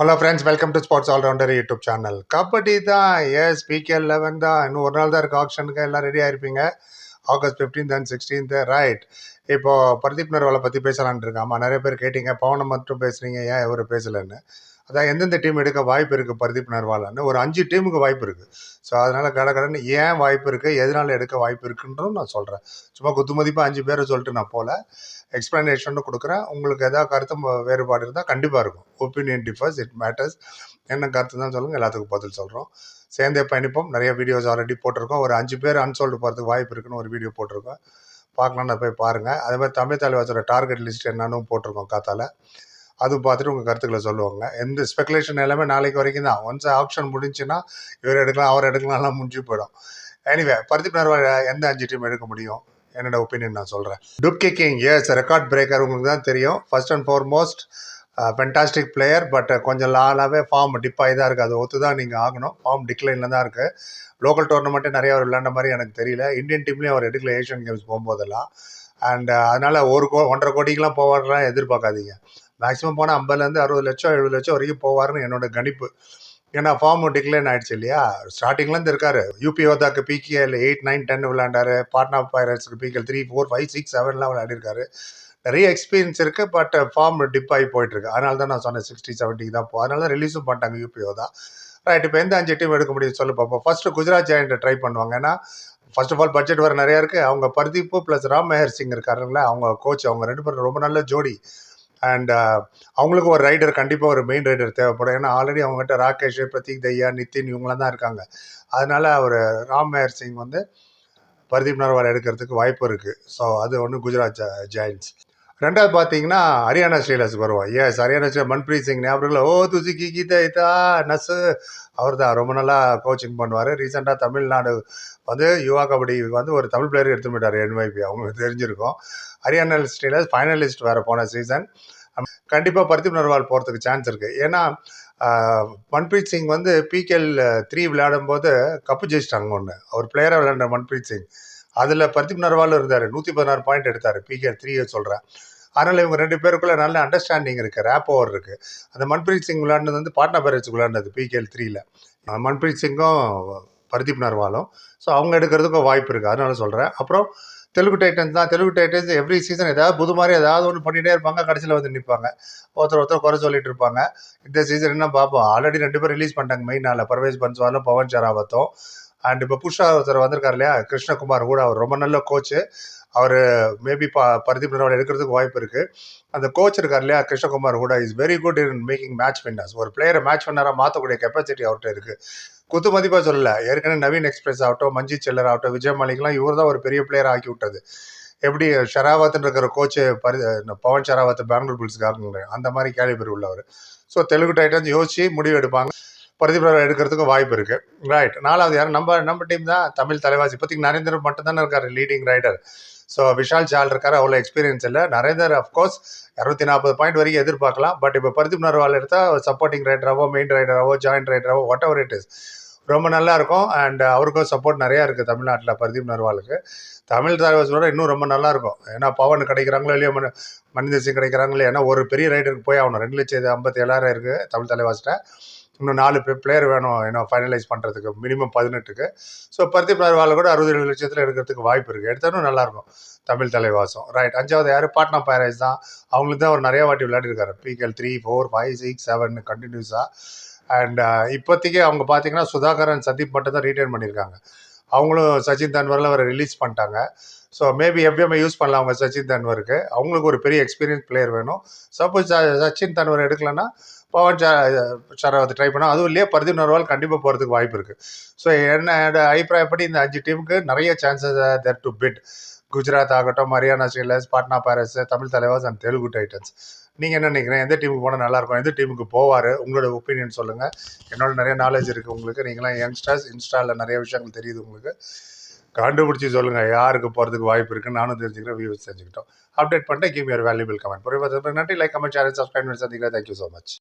Hello friends welcome to sports allrounder YouTube channel kabaddi தான் yes PKL eleven தான். இன்னும் ஒரு நாள் தான் இருக்குது ஆப்ஷனுக்கு எல்லாம் ready ஆயிருப்பீங்க. August fifteenth and sixteenth right இப்போது பிரதீப் நர்வாலை பற்றி பேசலான் இருக்கேன் ஆமாம் நிறைய பேர் கேட்டீங்க. பவனை மட்டும் பேசுகிறீங்க ஏன் இவர் பேசலைன்னு? அதான் எந்தெந்த டீம் எடுக்க வாய்ப்பு இருக்குது பிரதீப் நர்வாலான்னு. ஒரு அஞ்சு டீமுக்கு வாய்ப்பு இருக்குது ஸோ அதனால் கடகடன் ஏன் வாய்ப்பு இருக்குது எதனால் எடுக்க வாய்ப்பு இருக்குன்றதும் நான் சொல்கிறேன் சும்மா குத்து மதிப்பாக அஞ்சு பேரை சொல்லிட்டு நான் போகல எக்ஸ்பிளனேஷன் கொடுக்குறேன். உங்களுக்கு எதாவது கருத்து வேறுபாடு இருந்தால் கண்டிப்பாக இருக்கும். ஒப்பீனியன் டிஃபர்ஸ் இட் மேட்டர்ஸ் என்ன கருத்து தான் சொல்லுங்கள் எல்லாத்துக்கும் பதில் சொல்கிறோம் சேர்ந்தே பயணிப்போம். நிறைய வீடியோஸ் ஆல்ரெடி போட்டிருக்கோம். ஒரு அஞ்சு பேர் அன்சோல்டு போகிறதுக்கு வாய்ப்பு இருக்குன்னு ஒரு வீடியோ போட்டிருக்கோம். பார்க்கலான்னு போய் பாருங்கள் அதே மாதிரி தமிழ் தலைவாசோட டார்கெட் லிஸ்ட் என்னன்னு போட்டிருக்கோம் காத்தால. அது பார்த்துட்டு உங்கள் கருத்துக்களை சொல்லுவாங்க. எந்த ஸ்பெகுலேஷன் எல்லாமே நாளைக்கு வரைக்கும் தான். ஒன்ஸ் ஆப்ஷன் முடிஞ்சுன்னா இவர் எடுக்கலாம் அவர் எடுக்கலாம்லாம் முடிஞ்சு போயிடும். எனிவே பருத்தி நர்வால் எந்த அஞ்சு டீம் எடுக்க முடியும்? என்னோட ஒப்பீனியன் நான் சொல்கிறேன் dubki kicking yes record breaker உங்களுக்கு தான் தெரியும். First and foremost fantastic player but கொஞ்சம் லாலாகவே ஃபார்ம் டிப்பாகி தான் இருக்குது அது ஒத்து தான் நீங்கள் ஆகணும். ஃபார்ம் டிக்ளைனில் தான் இருக்குது லோக்கல் டோர்னமெண்ட்டே நிறைய அவர் விளையாண்ட மாதிரி எனக்கு தெரியல. இந்தியன் டீம்லேயும் அவர் எடுக்கல ஏஷியன் கேம்ஸ் போகும்போதெல்லாம். அண்ட் uh, அதனால் ஒரு கோ ஒன்றரை கோடிக்கெலாம் போவார்லாம் எதிர்பார்க்காதீங்க. மேக்ஸிமம் போனால் ஐம்பதுலேருந்து அறுபது லட்சம் எழுபது லட்சம் வரைக்கும் போவார்னு என்னோட கணிப்பு. ஏன்னா ஃபார்ம் டிக்ளைன் ஆயிடுச்சு இல்லையா? ஸ்டார்டிங்லேருந்து இருக்காரு. யூபி ஓதாக்கு பிகேஎல் எயிட் நைன் டென் விளையாண்டாரு. Patna பைரட்ஸ்க்கு PKL three four five six செவன்லாம் விளையாடிருக்காரு. நிறைய எக்ஸ்பீரியன்ஸ் இருக்குது பட் ஃபார்ம் டிப் ஆகி போயிட்டுருக்கு. அதனால தான் நான் சொன்னேன் சிக்ஸ்டி செவன்ட்டிக்கு தான் போ. அதனால தான் ரிலீஸும் பண்ணிட்டாங்க யூபிஓ தான் ரைட் இப்போ எந்த அஞ்சு டீம் எடுக்க முடியும் சொல்லு பார்ப்போம் ஃபஸ்ட்டு குஜராத் ஜெயண்ட்டை ட்ரை பண்ணுவாங்க. ஏன்னா ஃபர்ஸ்ட் ஆஃப் ஆல் பட்ஜெட் வர நிறையா இருக்குது அவங்க பர்தீப்பு ப்ளஸ் ராம் மெஹர் சிங் இருக்காருங்களே அவங்க கோச் அவங்க ரெண்டு பேரும் ரொம்ப நல்ல ஜோடி. அண்ட் uh, அவங்களுக்கு ஒரு ரைடர் கண்டிப்பாக ஒரு மெயின் ரைடர் தேவைப்படும். ஏன்னா ஆல்ரெடி அவங்ககிட்ட ராகேஷ் பிரதீக் தையா நிதின் இவங்களாம் தான் இருக்காங்க. அதனால அவர் ராம் மேயர் சிங் வந்து பர்தீப் நர்வால் எடுக்கிறதுக்கு வாய்ப்பு இருக்குது ஸோ அது ஒன்று குஜராத் ஜெயின்ஸ் ரெண்டாவது பார்த்தீங்கன்னா ஹரியானா ஸ்ரீலஸ்க்கு வருவோம் எஸ் ஹரியானா ஸ்ரீ மன்பிரீத் சிங் ஞாபகம் ஓ துசி கி கீதா இதா நஸ் அவர் தான் ரொம்ப நல்லா கோச்சிங் பண்ணுவார். ரீசெண்டாக தமிழ்நாடு வந்து யுவா கபடி வந்து ஒரு தமிழ் பிளேயர் எடுத்து போயிட்டார் என்வைபி அவங்களுக்கு தெரிஞ்சிருக்கும். ஹரியானா ஸ்ரீலஸ் ஃபைனலிஸ்ட் வேறு போன சீசன் கண்டிப்பாக பர்தீப் நர்வால் போகிறதுக்கு சான்ஸ் இருக்குது ஏன்னா மன்பிரீத் சிங் வந்து பிகேஎல் த்ரீ விளையாடும் போது கப்பு ஜெயிச்சிட்டாங்க ஒன்று அவர் பிளேயராக விளையாண்ட மன்பிரீத் சிங். அதில் பர்தீப் நர்வாலும் இருந்தார். நூற்றி பதினாறு பாயிண்ட் எடுத்தார். பிகே த்ரீயை சொல்கிறேன் அதனால் இவங்க ரெண்டு பேருக்குள்ளே நல்ல அண்டர்ஸ்டாண்டிங் இருக்குது ரேப் ஓவர் இருக்குது அந்த மன்பிரீத் சிங் விளாண்டது வந்து பாட்னா பேரட்ஸ்க்கு விளாண்டது பிகேஎல் த்ரீயில் மன்பிரீத் சிங்கும் பர்தீப் நர்வாலும். ஸோ அவங்க எடுக்கிறதுக்கும் வாய்ப்பு இருக்குது அதனால சொல்கிறேன் அப்புறம் தெலுங்கு டைட்டன்ஸ் தான். தெலுங்கு டைட்டன்ஸ் எவ்ரி சீசன் ஏதாவது புது மாதிரி ஏதாவது ஒன்று பண்ணிகிட்டே இருப்பாங்க. கடைசியில் வந்து நிற்பாங்க ஒருத்தர் ஒருத்தர் குறை சொல்லிட்டு இருப்பாங்க. இந்த சீசன் என்ன பார்ப்போம். ஆல்ரெடி ரெண்டு பேரும் ரிலீஸ் பண்ணிட்டாங்க. மெயின் நாளில் பர்வேஸ் பன்ஸ்வாலும் பவன் ஷராவத்தும் அண்ட் இப்போ புஷா ஒருத்தர் வந்திருக்காரு இல்லையா? கிருஷ்ணகுமார் கூட அவர் ரொம்ப நல்ல கோச்சு அவர் மேபி ப பர்தீப் நர்வால் எடுக்கிறதுக்கு வாய்ப்பு இருக்குது அந்த கோச் இருக்கார் இல்லையா? கிருஷ்ணகுமார் கூட is very good in making match winners ஒரு பிளேயரை மேட்ச் வின்னராக மாற்றக்கூடிய கெப்பாசிட்டி அவர்கிட்ட இருக்குது குத்து மதிப்பாக சொல்லல. ஏற்கனவே நவீன் எக்ஸ்பிரஸ் ஆகட்டும் மஞ்சி செல்லர் ஆகட்டும் விஜய் மாலிக்லாம் இவர் தான் ஒரு பெரிய பிளேயர் ஆக்கி விட்டது. எப்படி ஷராவத்னு இருக்கிற கோச்சு பரி பவன் ஷராவத் பெங்களூர் புல்ஸ்க்காக அந்த மாதிரி கேள்வி உள்ளவர். ஸோ தெலுங்கு டைட்டன்ஸ் யோசிச்சு முடிவு எடுப்பாங்க. பிரதீப் எடுக்கிறதுக்கும் எடுக்கிறதுக்கு வாய்ப்பு இருக்கு. ரைட் நாலாவது யார்? நம்ம நம்ம டீம் தான் தமிழ் தலைவாசி. இப்போதைக்கு நரேந்திரன் மட்டும் தானே இருக்காரு லீடிங் ரைடர் ஸோ விஷால் சால் இருக்கார் அவ்வளோ எக்ஸ்பீரியன்ஸ் இல்லை. நரேந்தர் அஃப்கோர்ஸ் இரநூத்தி நாற்பது பாயிண்ட் வரைக்கும் எதிர்பார்க்கலாம். பட் இப்போ பிரதீப் நர்வால் எடுத்தால் சப்போர்ட்டிங் ரைடராவோ மெயின் ரைடராவோ ஜாயின்ட் ரைடராவோ வாட் எவர் இட் இஸ் ரொம்ப நல்லா இருக்கும். அண்ட் அவருக்கும் சப்போர்ட் நிறையா இருக்குது தமிழ்நாட்டில் பிரதீப் நர்வாலுக்கு. தமிழ் தலைவாசோட இன்னும் ரொம்ப நல்லா இருக்கும். ஏன்னா பவன் கிடைக்கிறாங்களோ இல்லையோ மன மனிதர் சிங் கிடைக்கிறாங்களோ ஏன்னா ஒரு பெரிய ரைடருக்கு போய் ஆகணும். ரெண்டு லட்சத்து ஐம்பத்தி ஏழாயிரம் இருக்குது தமிழ் தலைவாசிட்ட. இன்னும் நாலு பிளேயர் வேணும் இன்னும் ஃபைனலைஸ் பண்ணுறதுக்கு மினிமம் பதினெட்டுக்கு. ஸோ பர்தீப் நர்வாலை கூட அறுபது ஏழு லட்சத்தில் எடுக்கிறதுக்கு வாய்ப்பு இருக்குது எடுத்தாலும் நல்லாயிருக்கும். தமிழ் தலைவாசம். ரைட் அஞ்சாவது யார்? பாட்னா பைரேஸ் தான். அவங்களுக்கு தான் அவர் நிறைய வாட்டி விளையாடிருக்காரு. PKL three four five six seven கண்டினியூஸாக அண்ட் இப்போதைக்கு அவங்க பார்த்தீங்கன்னா சுதாகரன் சதீப் மட்டும் தான் ரீட்டைன் பண்ணியிருக்காங்க. அவங்களும் சச்சின் தன்வரில் அவரை ரிலீஸ் பண்ணிட்டாங்க. ஸோ மேபி எஃப்எம்ஐ யூஸ் பண்ணலாம் அவங்க சச்சின் தன்வருக்கு. அவங்களுக்கு ஒரு பெரிய எக்ஸ்பீரியன்ஸ் பிளேயர் வேணும். சப்போஸ் சச்சின் தன்வர் எடுக்கலன்னா பவன் சரவத்தை ட்ரை பண்ணோம். அதுவும் இல்லையே பர்தீப் நர்வால் கண்டிப்பாக போகிறதுக்கு வாய்ப்பு இருக்குது ஸோ என்னோட அபிப்பிராயப்படி இந்த அஞ்சு டீமுக்கு நிறைய chances there to beat Gujarat ஆகட்டும் Haryana Steelers Patna Pirates Tamil Thalaivas and Telugu Titans நீங்கள் என்ன நினைக்கிறீங்க? எந்த டீமுக்கு போனால் நல்லாயிருக்கும் எந்த டீமுக்கு போவார்? உங்களோட ஒப்பீனியன் சொல்லுங்கள் என்னோட நிறைய நாலேஜ் இருக்குது உங்களுக்கு. நீங்களாம் யங்ஸ்டர்ஸ் இன்ஸ்டாவில் நிறைய விஷயங்கள் தெரியுது உங்களுக்கு. கண்டுபிடிச்சி சொல்லுங்கள் யாருக்கு போகிறதுக்கு வாய்ப்பு இருக்குன்னு நானும் தெரிஞ்சுக்கிறேன் வியூஸ் தெரிஞ்சுக்கிட்டோம். அப்டேட் பண்ணிட்டு கிவ் யூர் வேல்யூபிள் கமெண்ட் பொறுப்பு நன்றி. லைக் கமெண்ட் சேனல் சப்ஸ்கிரைப் பண்ணி சந்திக்கிறேன். Thank you so much